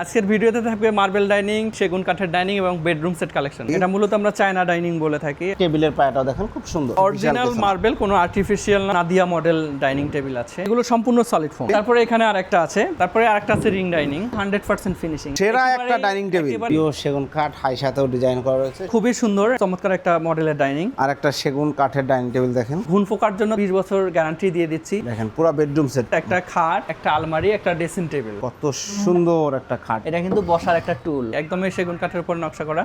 আজকের ভিডিওতে থাকবে মার্বেল ডাইনিং সেগুন কাঠের ডাইনিং এবং বেডরুম সেট কালেকশন এটা মূলত আমরা চায়না ডাইনিং বলে থাকি। টেবিলের পায়াটাও দেখেন খুব সুন্দর। অরিজিনাল মার্বেল কোনো artificial Nadia model dining table আছে। এগুলো সম্পূর্ণ সলিড ফোম তারপরে এখানে আরেকটা আছে। তারপরে আরেকটা আছে ring dining hundred percent finishing সেরা একটা ডাইনিং টেবিল পিও সেগুন কাঠ হাই সাথেও ডিজাইন করা রয়েছে। খুবই সুন্দর চমৎকার একটা মডেলের ডাইনিং আর একটা সেগুন কাঠের ডাইনিং টেবিল দেখেন। ঘুন ফোকার জন্য বিশ বছর গ্যারান্টি দিয়ে দিচ্ছি। দেখেন পুরো বেডরুম সেট একটা খাট একটা আলমারি একটা ড্রেসিং টেবিল কত সুন্দর একটা খাট। এটা কিন্তু বসার একটা টুল একদমই সেগুন কাঠের উপর নকশা করা।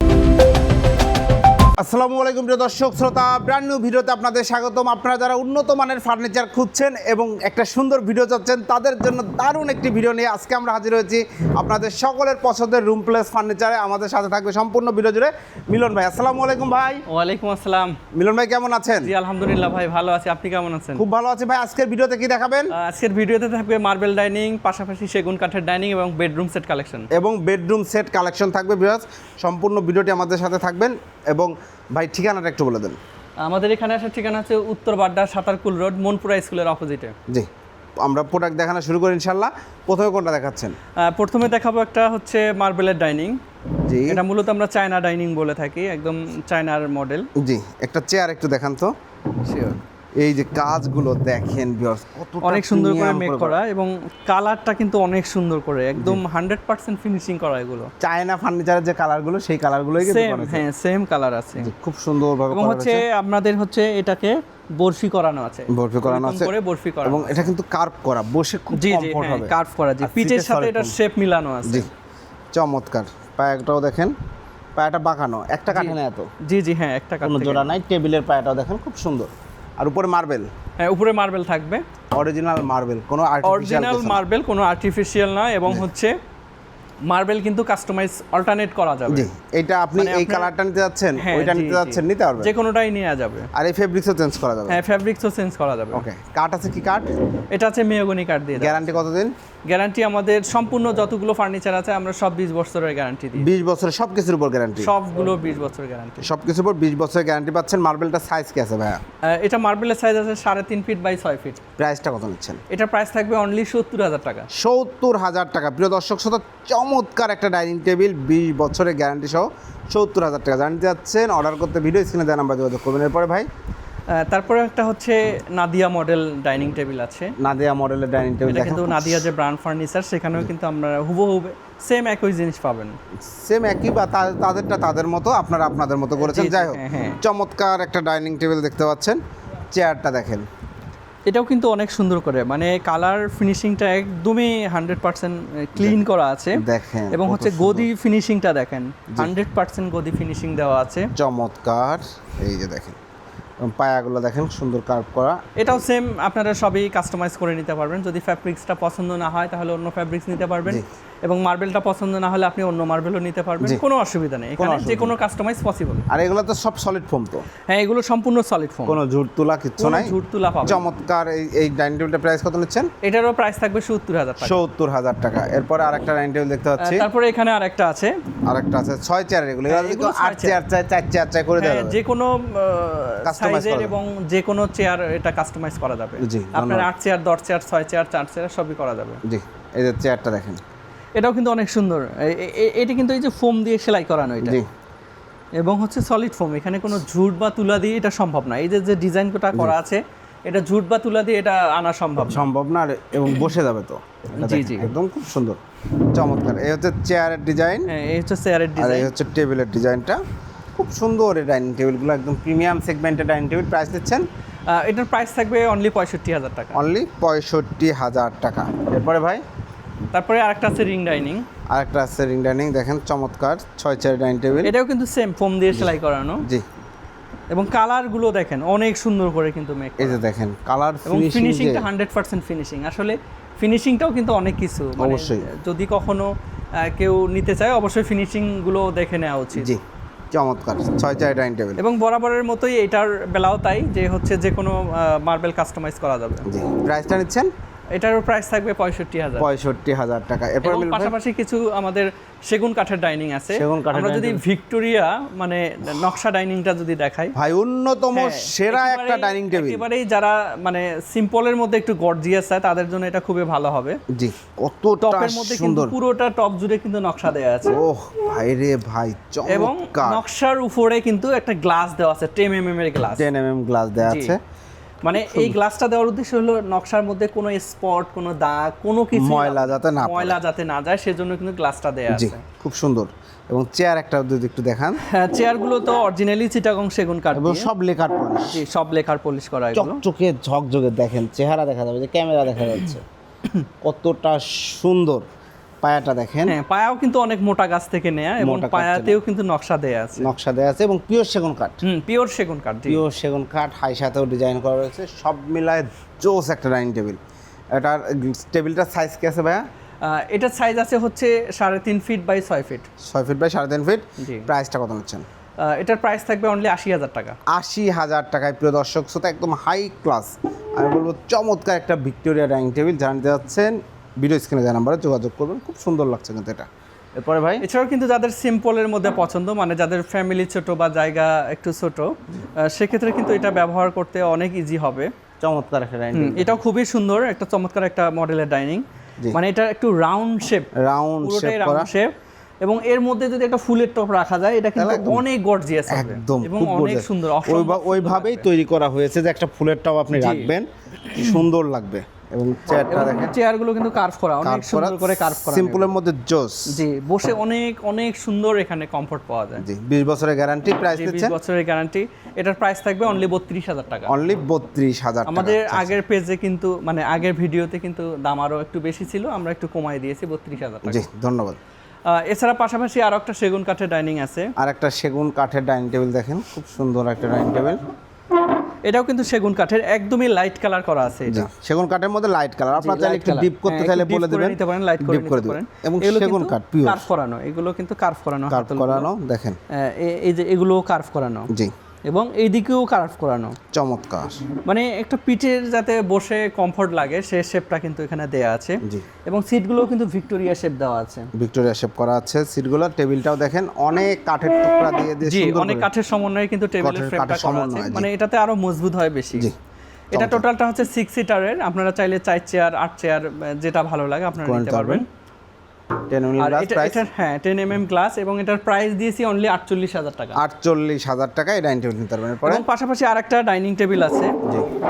আসসালামু আলাইকুম প্রিয় দর্শক শ্রোতা ব্র্যান্ড নিউ ভিডিওতে আপনাদের স্বাগতম। আপনারা যারা উন্নত মানের ফার্নিচার খুঁজছেন এবং একটা সুন্দর ভিডিও চাচ্ছেন তাদের জন্য দারুণ একটি ভিডিও নিয়ে আজকে আমরা হাজির হয়েছি আপনাদের সকলের পছন্দের রুম প্লেস ফার্নিচারে আমাদের সাথে থাকবে সম্পূর্ণ ভিডিও জুড়ে মিলন ভাই। আসসালামু আলাইকুম ভাই। ওয়ালাইকুম আসসালাম। মিলন ভাই কেমন আছেন? জি আলহামদুলিল্লাহ ভাই ভালো আছি। আপনি কেমন আছেন? খুব ভালো আছি ভাই। আজকের ভিডিওতে কি দেখাবেন? আজকের ভিডিওতে থাকবে মার্বেল ডাইনিং পাশাপাশি সেগুন কাঠের ডাইনিং এবং বেডরুম সেট কালেকশন এবং বেডরুম সেট কালেকশন থাকবে বিরাজ সম্পূর্ণ ভিডিওটি আমাদের সাথে থাকবেন এবং ভাই ঠিকানাটা একটু বলে দেন। আমাদের এখানে আসার ঠিকানা আছে উত্তর বাড্ডা সাতারকুল রোড মনপুরা স্কুলের অপোজিটে। জি আমরা প্রোডাক্ট দেখানো শুরু করি ইনশাল্লাহ প্রথমে কোনটা দেখাচ্ছেন? প্রথমে দেখাবো একটা হচ্ছে মার্বেলের ডাইনিং জি। এটা মূলত আমরা চায়না ডাইনিং বলে থাকি একদম চায়নার মডেল জি একটা চেয়ার একটু দেখান তো। এই যে কাজগুলো দেখেন অনেক সুন্দর করে মেক করা এবং কালারটা কিন্তু অনেক সুন্দর করে একদম হান্ড্রেড পার্সেন্ট ফিনিশিং করা এগুলো। চায়না ফার্নিচারের যে কালারগুলো সেই কালারগুলোই কিন্তু সেম হ্যাঁ সেম কালার আছে। খুব সুন্দরভাবে এবং হচ্ছে আপনাদের হচ্ছে এটাকে বরফি করানো আছে। বরফি করানো আছে করে বরফি করা এবং এটা কিন্তু কার্ভ করা বসে খুব কমফোর্ট হ্যাঁ হবে। কার্ভ করা জি পিচের সাথে এটা শেপ মিলানো আছে। জি চমৎকার। পায়াটাও দেখেন পায়াটা বাঁকানো একটা কাঠে না এত। জি জি হ্যাঁ একটা কাঠ কোনো জোড়া নাই টেবিলের পায়াটাও দেখেন খুব সুন্দর। আর উপরে মার্বেল? হ্যাঁ উপরে মার্বেল থাকবে। অরিজিনাল মার্বেল কোনো অরিজিনাল মার্বেল কোনো আর্টিফিশিয়াল না এবং হচ্ছে মার্বেল কিন্তু কাস্টমাইজ অল্টারনেট করা যাবে। জি এটা আপনি মানে এই কালারটা নিতে যাচ্ছেন হ্যাঁ, ওইটা নিতে যাচ্ছেন নিতে পারবেন। যে কোনোটাই নেওয়া যাবে। আর এই ফেব্রিক্সও চেঞ্জ করা যাবে। হ্যাঁ ফ্যাব্রিক্সও চেঞ্জ করা যাবে। ওকে কাঠ আছে কি কাঠ এটা আছে মেয়গনি কাঠ দিয়ে গ্যারান্টি কতদিন? গ্যারান্টি আমাদের সম্পূর্ণ যতগুলো ফার্নিচার আছে আমরা সব বিশ বছরের গ্যারান্টি দিই। বিশ বছরের সব কিছুর উপর গ্যারান্টি সবগুলো বিশ বছরের গ্যারান্টি সব কিছুর উপর বিশ বছরের গ্যারান্টি পাচ্ছেন মার্বেলটা সাইজ কি আছে ভাইয়া? এটা মার্বেলের সাইজ আছে সাড়ে তিন ফিট বাই ছয় ফিট প্রাইসটা কত নিচ্ছেন? এটা প্রাইস থাকবে অনলি সত্তর হাজার টাকা। সত্তর হাজার টাকা। প্রিয় দর্শক শ্রোতা চমৎকার একটা ডাইনিং টেবিল বিশ বছরের গ্যারান্টি সহ সত্তর হাজার টাকা। জানতে যাচ্ছেন অর্ডার করতে ভিডিও স্ক্রিনে দেওয়া নাম্বার যোগাযোগ করবেন। এরপরে ভাই? তারপরে একটা হচ্ছে নাদিয়া মডেল ডাইনিং টেবিল আছে। নাদিয়া মডেলের ডাইনিং টেবিল এটা কিন্তু নাদিয়া যে ব্র্যান্ড ফার্নিচার সেখানেও কিন্তু আমরা হুবহু সেম একই জিনিস পাবেন। সেম একই বা তাদেরটা তাদের মতো আপনারা আপনাদের মতো করেছেন। যাই হোক হ্যাঁ, হ্যাঁ। চমৎকার একটা ডাইনিং টেবিল দেখতে পাচ্ছেন। চেয়ারটা দেখেন। এটাও কিন্তু অনেক সুন্দর করে মানে কালার ফিনিশিংটা একদমই হান্ড্রেড পার্সেন্ট ক্লিন করা আছে। দেখেন এবং হচ্ছে গদি ফিনিশিংটা দেখেন হান্ড্রেড পার্সেন্ট গদি ফিনিশিং দেওয়া আছে। চমৎকার। এই যে দেখেন পায়াগুলো দেখেন সুন্দর কার্ভ করা। এটাও সেম আপনারা সবই কাস্টমাইজ করে নিতে পারবেন। যদি ফ্যাব্রিক্সটা পছন্দ না হয় তাহলে অন্য ফ্যাব্রিক্স নিতে পারবেন। এবং মার্বেলটা পছন্দ না হলে আপনি অন্য মার্বেলও নিতে পারবেন। কোনো অসুবিধা নেই। এখানে যে কোনো কাস্টমাইজ পসিবল আর এগুলো তো সব সলিড ফোম তো। হ্যাঁ এগুলো সম্পূর্ণ সলিড ফোম কোনো ঝুট তোলা কিচ্ছু নাই। ঝুট তুলা পাবেন চমৎকার এই এই ডাইনিং টেবিলটা প্রাইস কত নিচ্ছেন? এটারও প্রাইস থাকবে সত্তর হাজার টাকা। সত্তর হাজার টাকা। এরপরে আরেকটা ডাইনিং টেবিল দেখতে পাচ্ছি। তারপরে এখানে আরেকটা আছে। আরেকটা আছে ছয় চেয়ার এগুলো। হ্যাঁ, এগুলো এগুলো আট ছয় চেয়ার চাই চার চেয়ার চাই করে দেওয়া হ্যাঁ। যে কোনো সাইজের। এবং যে কোনো চেয়ার এটা কাস্টমাইজ করা যাবে। জি, আপনার ধন্যবাদ। আট চেয়ার দশ চেয়ার ছয় চেয়ার চার চেয়ার সবই করা যাবে। জি এই যে চেয়ারটা দেখেন। এটাও কিন্তু অনেক সুন্দর। এটি কিন্তু এই যে ফোম দিয়ে সেলাই করানো এটা। এবং হচ্ছে সলিড ফোম এখানে কোনো ঝুট বা তুলা দিয়ে এটা সম্ভব না। এই যে যে ডিজাইনটা করা আছে এটা ঝুট বা তুলা দিয়ে এটা আনা সম্ভব সম্ভব না এবং বসে যাবে তো। জি, জি। একদম খুব সুন্দর চমৎকার। এই হচ্ছে চেয়ারের ডিজাইন হ্যাঁ এই হচ্ছে চেয়ারের আর এই ডিজাইন হচ্ছে টেবিলের ডিজাইনটা খুব সুন্দর এই ডাইনিং টেবিলগুলো একদম প্রিমিয়াম সেগমেন্টের ডাইনিং টেবিল প্রাইস দিচ্ছেন? এটার প্রাইস থাকবে অনলি পঁয়ষট্টি হাজার টাকা। অনলি পঁয়ষট্টি হাজার টাকা। এরপরে ভাই? তারপরে আরেকটা আছে রিং ডাইনিং। আরেকটা আছে রিং ডাইনিং দেখেন চমৎকার ছয় চেয়ার ডাইনিং টেবিল। এটাও কিন্তু সেম ফোম দিয়ে সেলাই করানো। জি। এবং কালারগুলো দেখেন অনেক সুন্দর করে কিন্তু মেক এই যে দেখেন কালার এবং ফিনিশিংটা হান্ড্রেড পার্সেন্ট ফিনিশিং আসলে ফিনিশিংটাও কিন্তু অনেক কিছু মানে অবশ্যই। যদি কখনো কেউ নিতে চায় অবশ্যই ফিনিশিংগুলো দেখে নেওয়া উচিত। জি চমৎকার ছয় চেয়ার ডাইনিং টেবিল। এবং বরাবরের মতোই এটার বেলাও তাই যে হচ্ছে যে কোনো মার্বেল কাস্টমাইজ করা যাবে। জি প্রাইসটা নিচ্ছেন? এটারও প্রাইস থাকবে পঁয়ষট্টি হাজার। পঁয়ষট্টি হাজার টাকা। এরপর পাশাপাশি কিছু আমাদের সেগুন কাঠের ডাইনিং আছে। সেগুন কাঠের আমরা যদি ভিক্টোরিয়া মানে নকশা ডাইনিংটা যদি দেখাই। ভাই অন্যতম হ্যাঁ, সেরা একটা ডাইনিং টেবিল একেবারেই যারা মানে সিম্পলের মধ্যে একটু গর্জিয়াস চায় তাদের জন্য এটা খুবই ভালো হবে। জি কতটা টপের মধ্যে কিন্তু পুরোটা টপ জুড়ে কিন্তু নকশা দেওয়া আছে। ওহ ভাই রে ভাই এবং নকশার উপরে কিন্তু একটা গ্লাস দেওয়া আছে টেম এম এর glass ten M M glass দেওয়া আছে। মানে এই গ্লাসটা দেওয়ার উদ্দেশ্য হলো নকশার মধ্যে কোনো স্পট কোনো দাগ কোনো কিছু ময়লা যাতে না ময়লা যাতে না যায় সেজন্য কিন্তু গ্লাসটা দেওয়া জি আছে। খুব সুন্দর। এবং চেয়ার একটা যদি একটু দেখান। হ্যাঁ চেয়ারগুলো তো অরিজিনালি চিটাগং সেগুন কাঠ এবং দিয়ে। সব লেখার পলিশ। জি সব লেখার পলিশ করা এগুলো। চকচকে ঝকঝকে দেখেন চেহারা দেখা যাবে যে ক্যামেরা দেখা যাচ্ছে। কতটা সুন্দর। পায়াটা দেখেন। হ্যাঁ পায়াও কিন্তু অনেক মোটা গাছ থেকে নেয়া এবং পায়াতেও কিন্তু নকশা দেয়া আছে। নকশা দেয়া আছে এবং পিওর সেগুন কাঠ। হুম পিওর সেগুন কাঠ পিওর সেগুন কাঠ হাই সাথেও ডিজাইন করা রয়েছে। সব মিলায় জোস একটা ডাইনিং টেবিল এটার টেবিলটার সাইজ কি আছে ভাইয়া? এটার সাইজ আছে হচ্ছে সাড়ে তিন ফিট বাই ছয় ফিট ছয় ফিট বাই সাড়ে তিন ফিট জি। প্রাইসটা কত নিচ্ছেন? এটার প্রাইস থাকবে অনলি আশি হাজার টাকা। আশি হাজার টাকায় প্রিয় দর্শক শ্রোতা একদম হাই ক্লাস আমি বলব চমৎকার একটা ভিক্টোরিয়া ডাইনিং টেবিল জানতে যাচ্ছেন ভিডিও স্ক্রিনে দেওয়া নাম্বারে যোগাযোগ করবেন। খুব সুন্দর লাগছে কিন্তু এটা। এরপরে ভাই? এছাড়াও কিন্তু যাদের সিম্পলের মধ্যে পছন্দ মানে যাদের ফ্যামিলি ছোট বা জায়গা একটু ছোট সেক্ষেত্রে কিন্তু এটা ব্যবহার করতে অনেক ইজি হবে। চমৎকার একটা ডাইনিং এটাও খুবই সুন্দর একটা চমৎকার একটা মডেলের ডাইনিং মানে এটা একটু round shape round shape round shape এবং এর মধ্যে যদি একটা ফুলের টপ রাখা যায় এটা কিন্তু অনেক গর্জিয়াস হবে। একদম এবং খুব অনেক সুন্দর ওইভাবেই তৈরি করা হয়েছে যে একটা ফুলের টব আপনি রাখবেন সুন্দর লাগবে। এবং চেয়ারটা দেখেন। চেয়ারগুলো কিন্তু কার্ভ করা অনেক সুন্দর করে কার্ভ করা সিম্পলের মধ্যে জোস। জি বসে অনেক অনেক সুন্দর এখানে কমফোর্ট পাওয়া যায়। জি বিশ বছরের গ্যারান্টি প্রাইস বিশ দিচ্ছেন বছরের গ্যারান্টি এটার প্রাইস থাকবে অনলি বত্রিশ হাজার টাকা। অনলি বত্রিশ হাজার টাকা। আমাদের আগের পেজে কিন্তু মানে আগের ভিডিওতে কিন্তু দাম আরও একটু বেশি ছিল আমরা একটু কমাই দিয়েছি বত্রিশ হাজার টাকা। জি ধন্যবাদ। এছাড়া পাশাপাশি আরও একটা সেগুন কাঠের ডাইনিং আছে। আর একটা সেগুন কাঠের ডাইনিং টেবিল দেখেন খুব সুন্দর একটা ডাইনিং টেবিল এটাও কিন্তু সেগুন কাঠের একদমই লাইট কালার করা আছে এটা। সেগুন কাঠের মধ্যে লাইট কালার আপনারা চাইলে একটু ডিপ করতে হ্যাঁ, চাইলে বলে দিবেন। নিতে পারেন লাইট করে ডিপ করে নিতে পারেন। এবং সেগুন কাঠ পিওর কার্ভ করানো এগুলো কিন্তু কার্ভ করানো কার্ভ করানো দেখেন। এ- এই যে এগুলো কার্ভ করানো। জি। এবং এইদিকেও কার্ভ করানো। চমৎকার। মানে একটা পিঠের যাতে বসে কমফোর্ট লাগে সে শেপটা কিন্তু এখানে দেয়া আছে। জি। এবং সিটগুলোও কিন্তু ভিক্টোরিয়া শেপ দেওয়া আছে। ভিক্টোরিয়া শেপ করা আছে সিটগুলো টেবিলটাও দেখেন অনেক কাঠের টুকরা দিয়ে দিয়ে জি অনেক কাঠের সমন্বয়ে কিন্তু টেবিলের ফ্রেমটা করা আছে। মানে এটাতে আরও মজবুত হয় বেশি। জি এটা টোটালটা হচ্ছে সিক্স সিটারের আপনারা চাইলে চার চেয়ার আট চেয়ার যেটা ভালো লাগে আপনারা নিতে পারবেন। হ্যাঁ টেন এম এম গ্লাস এবং এটার প্রাইস দিয়েছি অনলি আটচল্লিশ হাজার টাকা। আটচল্লিশ হাজার টাকায় ডাইনিং টেবিল নিতে পারবেন। এবং পাশাপাশি আরেকটা ডাইনিং টেবিল আছে।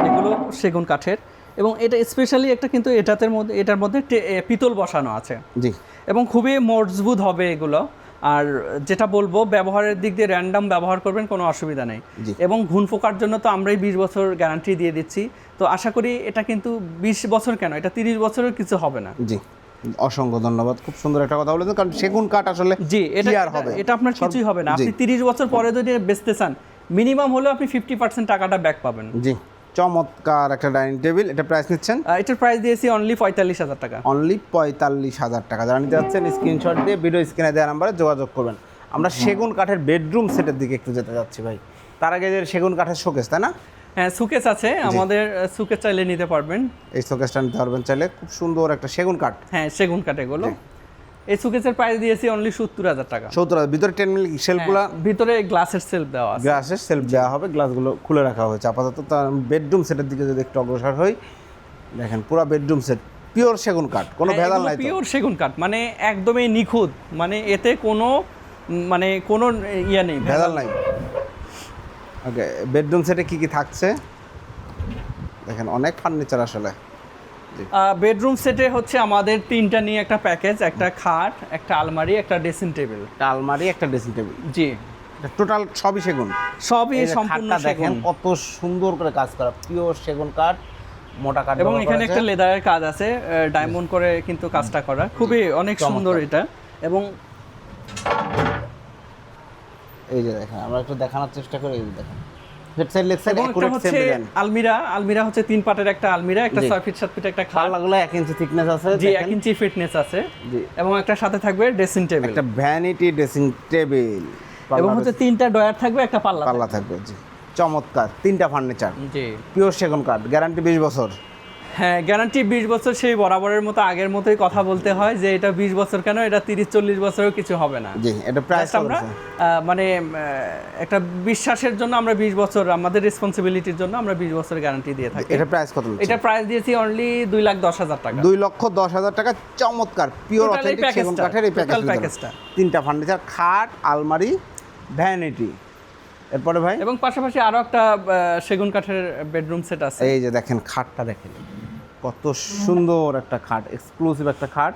এগুলো সেগুন কাঠের। এবং এটা স্পেশালি একটা কিন্তু এটাতে মধ্যে এটার মধ্যে পিতল বসানো আছে। জি। এবং খুবই মজবুত হবে এগুলো। আর যেটা বলব ব্যবহারের দিক দিয়ে র্যান্ডাম ব্যবহার করবেন কোনো অসুবিধা নেই। এবং ঘুণ ফোকার জন্য তো আমরাই বিশ বছর গ্যারান্টি দিয়ে দিচ্ছি। তো আশা করি এটা কিন্তু বিশ বছর কেন? এটা তিরিশ বছরের কিছু হবে না। জি। অসংখ্য ধন্যবাদ। খুব সুন্দর একটা কথা বলেছেন কারণ সেগুন কাঠ আসলে জি এটা আর এটা- হবে? এটা আপনার কিছুই হবে না। আপনি। তিরিশ বছর পরে যদি বেচতে চান মিনিমাম হলেও আপনি ফিফটি পার্সেন্ট টাকাটা ব্যাক পাবেন। জি চমৎকার একটা ডাইনিং টেবিল এটা প্রাইস নিচ্ছেন? এটার প্রাইস দিয়েছি অনলি পঁয়তাল্লিশ হাজার টাকা। অনলি পঁয়তাল্লিশ হাজার টাকা। যারা নিতে যাচ্ছেন স্ক্রিনশট দিয়ে ভিডিও স্ক্রিনে দেওয়া নাম্বারে যোগাযোগ করবেন। আমরা সেগুন কাঠের বেডরুম সেটের দিকে একটু যেতে যাচ্ছি ভাই। তার আগে যে সেগুন কাঠের শোকেস তাই না? হ্যাঁ সুকেস আছে। আমাদের সুকেস চাইলে নিতে পারবেন। এই শোকেসটা নিতে পারবেন চাইলে। খুব সুন্দর একটা সেগুন কাঠ। হ্যাঁ সেগুন কাঠ এগুলো। এই সুকেসের প্রাইস দিয়েছি অনলি সত্তর হাজার টাকা। সত্তর হাজার। ভিতরে টেন মিলি সেলফগুলো হ্যাঁ, ভিতরে গ্লাসের সেলফ দেওয়া আছে। গ্লাসের সেলফ দেওয়া হবে। গ্লাসগুলো খুলে রাখা হয়েছে। আপাতত তার বেডরুম সেটের দিকে যদি একটু অগ্রসর হই দেখেন পুরো বেডরুম সেট পিওর সেগুন কাঠ কোনো ভেজাল নাই পিওর সেগুন কাঠ মানে একদমই নিখুঁত। মানে এতে কোনো মানে কোনো ইয়ে নেই। ভেজাল নাই। ওকে বেডরুম সেটে কি কি থাকছে? দেখেন অনেক ফার্নিচার আসলে। বেডরুম সেটে হচ্ছে আমাদের তিনটা নিয়ে একটা প্যাকেজ একটা খাট একটা আলমারি একটা ড্রেসিং টেবিল একটা আলমারি একটা ড্রেসিং টেবিল জি। টোটাল সবই সেগুন। সবই সম্পূর্ণ দেখেন কত সুন্দর করে কাজ করা পিওর সেগুন কাঠ মোটা কাঠ এবং এখানে একটা লেদারের কাজ আছে ডায়মন্ড করে কিন্তু কাজটা করা। খুবই অনেক সুন্দর এটা। এবং এই যে দেখেন আমরা একটু দেখানোর চেষ্টা করি এই দেখেন। Head side leg side accurate same design আলমিরা আলমিরা হচ্ছে তিন পাটের একটা আলমিরা একটা জি। ছয় ফিট সাত ফিট একটা পাল্লাগুলো এক ইঞ্চি থিকনেস আছে জি দেখেন। এক ইঞ্চি ফিটনেস আছে। জি। এবং একটা সাথে থাকবে ড্রেসিং টেবিল একটা ভ্যানিটি ড্রেসিং টেবিল এবং হচ্ছে তিনটা ডয়ার থাকবে একটা পাল্লা পাল্লা থাকবে। জি। চমৎকার তিনটা ফার্নিচার জি। পিওর সেগুন কাঠ গ্যারান্টি বিশ বছর। হ্যাঁ গ্যারান্টি বিশ বছর সেই বরাবরের মতো আগের মতোই কথা বলতে হয় যে এটা বিশ বছর কেন এটা তিরিশ চল্লিশ বছরেও কিছু হবে না। জি এটা প্রাইস আমরা মানে একটা বিশ্বাসের জন্য আমরা বিশ বছর আমাদের রেসপন্সিবিলিটির জন্য আমরা বিশ বছর গ্যারান্টি দিয়ে থাকি। এটা প্রাইস কত এটা প্রাইস দিয়েছি অনলি দুই লাখ দশ হাজার টাকা। দুই লক্ষ দশ হাজার টাকা চমৎকার পিওর এই অথেন্টিক সেগুন কাঠের এই total তিনটা ফার্নিচার খাট আলমারি ভ্যানিটি এরপরে ভাই? এবং পাশাপাশি আরও একটা সেগুন কাঠের বেডরুম সেট আছে। এই যে দেখেন খাটটা দেখেন। কত সুন্দর একটা খাট এক্সক্লুসিভ একটা খাট।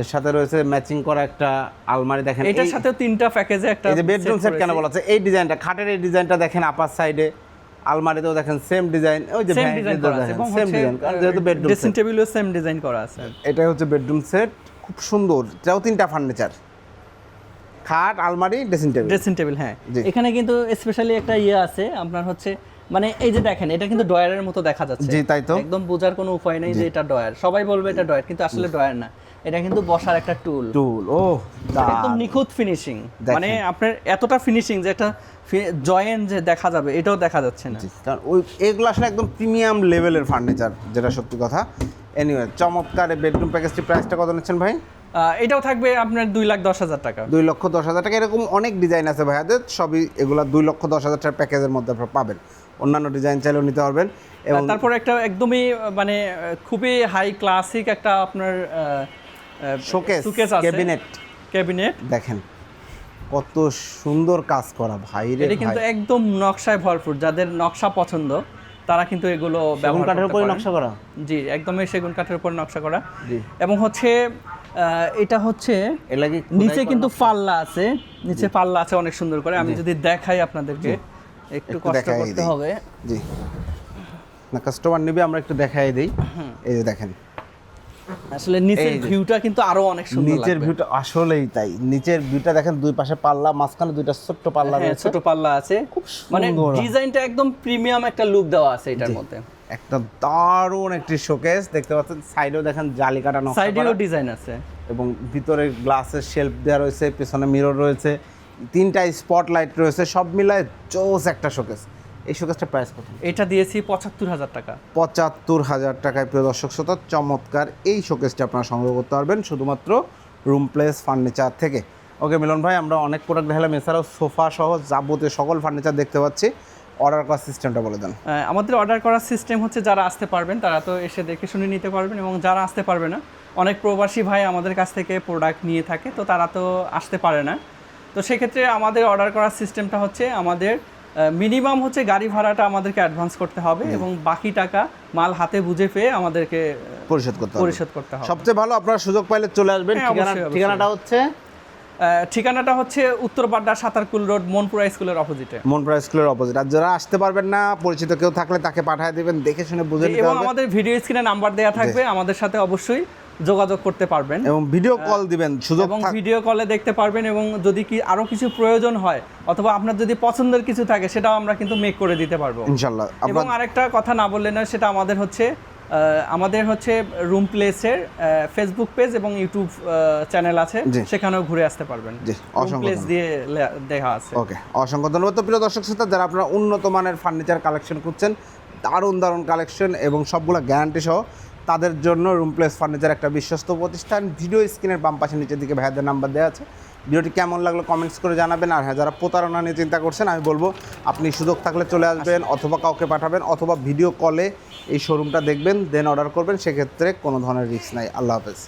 এর সাথে রয়েছে ম্যাচিং করা একটা আলমারি দেখেন এটার সাথে তিনটা প্যাকেজে একটা এই যে বেডরুম সেট কেন বলা আছে এই ডিজাইনটা খাটের এই ডিজাইনটা দেখেন আপার সাইডে আলমারিতেও দেখেন সেম ডিজাইন ওই যে সেম ডিজাইন করা আছে সেম ডিজাইন যেহেতু বেডরুম ড্রেসিং টেবিলও সেম ডিজাইন করা আছে। এটা হচ্ছে বেডরুম সেট খুব সুন্দর এটাও তিনটা ফার্নিচার খাট আলমারি ড্রেসিং টেবিল ড্রেসিং টেবিল হ্যাঁ। এখানে কিন্তু স্পেশালি একটা ইয়ে আছে আপনার হচ্ছে মানে এই যে দেখেন এটা কিন্তু ডয়ারের মতো দেখা যাচ্ছে। জি, তাই তো। একদম বোঝার কোনো উপায় নেই যে এটা ডয়ার সবাই বলবে এটা ডয়ার কিন্তু আসলে ডয়ার না। এটা কিন্তু বসার একটা টুল টুল ও একদম নিখুঁত ফিনিশিং মানে আপনার এতটা ফিনিশিং যে একটা জয়েন যে দেখা যাবে এটাও দেখা যাচ্ছে না। কারণ ওই এগুলো আসলে একদম প্রিমিয়াম লেভেলের ফার্নিচার যেটা সত্যি কথা। এনিওয়ে চমৎকার বেডরুম প্যাকেজটি প্রাইসটা কত নিচ্ছেন ভাই? এটাও থাকবে আপনার দুই লাখ দশ হাজার টাকা। দুই লক্ষ দশ হাজার টাকা। এরকম অনেক ডিজাইন আছে ভাইয়াদের সবই এগুলা দুই লক্ষ দশ হাজার টাকার প্যাকেজের মধ্যে আপনারা পাবেন। অন্যান্য ডিজাইন চাইলেও নিতে পারবেন এবং তারপর একটা একদমই মানে খুবই হাই ক্লাসিক একটা আপনার আছে। cabinet। ক্যাবিনেট দেখেন কত সুন্দর কাজ করা ভাই রে এটা কিন্তু একদম নকশায় ভরপুর যাদের নকশা পছন্দ তারা কিন্তু এগুলো সেগুন কাঠের উপরে নকশা করা? জি একদমই সেগুন কাঠের উপর নকশা করা। জি। এবং হচ্ছে এটা হচ্ছে নিচে কিন্তু পাল্লা আছে নিচে পাল্লা আছে অনেক সুন্দর করে। আমি যদি দেখাই আপনাদেরকে একটু কষ্ট করতে হবে। জি। না কাস্টমার নেবে আমরা একটু দেখাই দিই। এই যে দেখেন। আসলে নিচের ভিউটা কিন্তু আরও অনেক সুন্দর নিচের ভিউটা আসলেই তাই। নিচের ভিউটা দেখেন দুই পাশে পাল্লা মাঝখানে দুইটা ছোট্ট পাল্লা হ্যাঁ, রয়েছে। ছোট পাল্লা আছে। মানে ডিজাইনটা একদম প্রিমিয়াম একটা লুক দেওয়া আছে এটার মধ্যে। একটা দারুণ একটি শোকেস দেখতে পাচ্ছেন সাইডেও দেখেন জালি কাটা নকশা সাইডেও ডিজাইন আছে। এবং ভিতরে গ্লাসের শেলফ দেওয়া রয়েছে পেছনে মিরর রয়েছে। তিনটা স্পটলাইট রয়েছে সব মিলায় জোস একটা শোকেস এই শোকেসটা প্রাইস কত? এটা দিয়েছি পঁচাত্তর হাজার টাকা। পঁচাত্তর হাজার টাকায় প্রিয় দর্শক শ্রোতা চমৎকার। এই শোকেসটা আপনারা সংগ্রহ করতে পারবেন শুধুমাত্র রুম প্লেস ফার্নিচার থেকে। ওকে মিলন ভাই আমরা অনেক প্রোডাক্ট দেখালাম এছাড়াও সোফা সহ যাবতীয় সকল ফার্নিচার দেখতে পাচ্ছি। অর্ডার করার সিস্টেমটা বলে দেন। আমাদের অর্ডার করার সিস্টেম হচ্ছে যারা আসতে পারবেন তারা তো এসে দেখে শুনে নিতে পারবেন এবং যারা আসতে পারবে না অনেক প্রবাসী ভাই আমাদের কাছ থেকে প্রোডাক্ট নিয়ে থাকে তো তারা তো আসতে পারে না। তো সেক্ষেত্রে আমাদের অর্ডার করার সিস্টেমটা হচ্ছে আমাদের মিনিমাম হচ্ছে গাড়ি ভাড়াটা আমাদেরকে অ্যাডভান্স করতে হবে এবং বাকি টাকা মাল হাতে বুঝে পেয়ে আমাদেরকে পরিশোধ করতে পরিশোধ করতে হবে। সবচেয়ে ভালো আপনারা সুযোগ পাইলে চলে আসবেন। হ্যাঁ। ঠিকানাটা হচ্ছে? ঠিকানাটা হচ্ছে উত্তর বাড্ডা সাতারকুল রোড মনপুরা স্কুলের অপোজিটে মনপুরা স্কুলের অপোজিট আর যারা আসতে পারবেন না পরিচিত কেউ থাকলে তাকে পাঠিয়ে দেবেন দেখে শুনে বুঝে নিতে এবং হবে। আমাদের ভিডিও স্ক্রিনে নাম্বার দেওয়া থাকবে। আমাদের সাথে অবশ্যই যোগাযোগ করতে পারবেন। এবং ভিডিও কল দিবেন সুযোগ এবং ভিডিও কলে দেখতে পারবেন এবং যদি কি আরও কিছু প্রয়োজন হয় অথবা আপনার যদি পছন্দের কিছু থাকে সেটাও আমরা কিন্তু মেক করে দিতে পারব। ইনশাল্লাহ এবং আরেকটা কথা না বললে না সেটা আমাদের হচ্ছে আমাদের হচ্ছে রুম প্লেসের ফেসবুক পেজ এবং ইউটিউব চ্যানেল আছে। সেখানেও ঘুরে আসতে পারবেন। প্লেস দিয়ে দেখা আছে। ওকে অসংখ্য ধন্যবাদ। তো প্রিয় দর্শক শ্রোতা যারা আপনারা উন্নত মানের ফার্নিচার কালেকশন করছেন দারুণ দারুণ কালেকশন এবং সবগুলো গ্যারান্টি সহ তাদের জন্য রুম প্লেস ফার্নিচার একটা বিশ্বস্ত প্রতিষ্ঠান। ভিডিও স্ক্রিনের বাম পাশে নিচের দিকে ভাইয়াদের নাম্বার দেওয়া আছে। ভিডিওটি কেমন লাগল কমেন্টস করে জানাবেন। আর হ্যাঁ যারা প্রতারণা নিয়ে চিন্তা করছেন আমি বলব আপনি সুযোগ থাকলে চলে আসবেন অথবা কাউকে পাঠাবেন অথবা ভিডিও কলে এই শোরুমটা দেখবেন দেন অর্ডার করবেন। সেক্ষেত্রে কোনো ধরনের রিস্ক নাই। আল্লাহ হাফেজ।